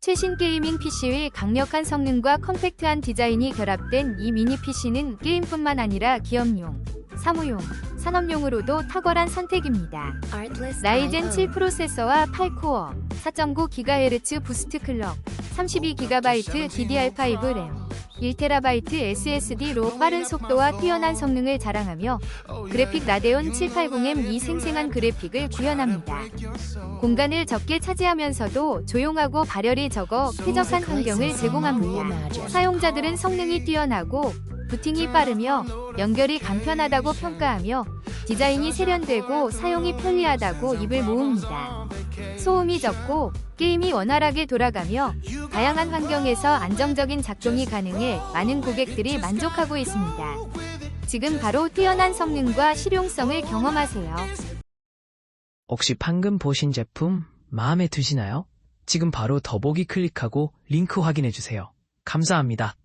최신 게이밍 PC의 강력한 성능과 컴팩트한 디자인이 결합된 이 미니 PC는 게임뿐만 아니라 기업용, 사무용, 산업용으로도 탁월한 선택입니다. 라이젠 7 프로세서와 8코어, 4.9GHz 부스트 클럭, 32GB DDR5 램, 1TB SSD로 빠른 속도와 뛰어난 성능을 자랑하며 그래픽 라데온 780M 이 생생한 그래픽을 구현합니다. 공간을 적게 차지하면서도 조용하고 발열이 적어 쾌적한 환경을 제공합니다. 사용자들은 성능이 뛰어나고 부팅이 빠르며 연결이 간편하다고 평가하며 디자인이 세련되고 사용이 편리하다고 입을 모읍니다. 소음이 적고 게임이 원활하게 돌아가며 다양한 환경에서 안정적인 작동이 가능해 많은 고객들이 만족하고 있습니다. 지금 바로 뛰어난 성능과 실용성을 경험하세요. 혹시 방금 보신 제품 마음에 드시나요? 지금 바로 더보기 클릭하고 링크 확인해 주세요. 감사합니다.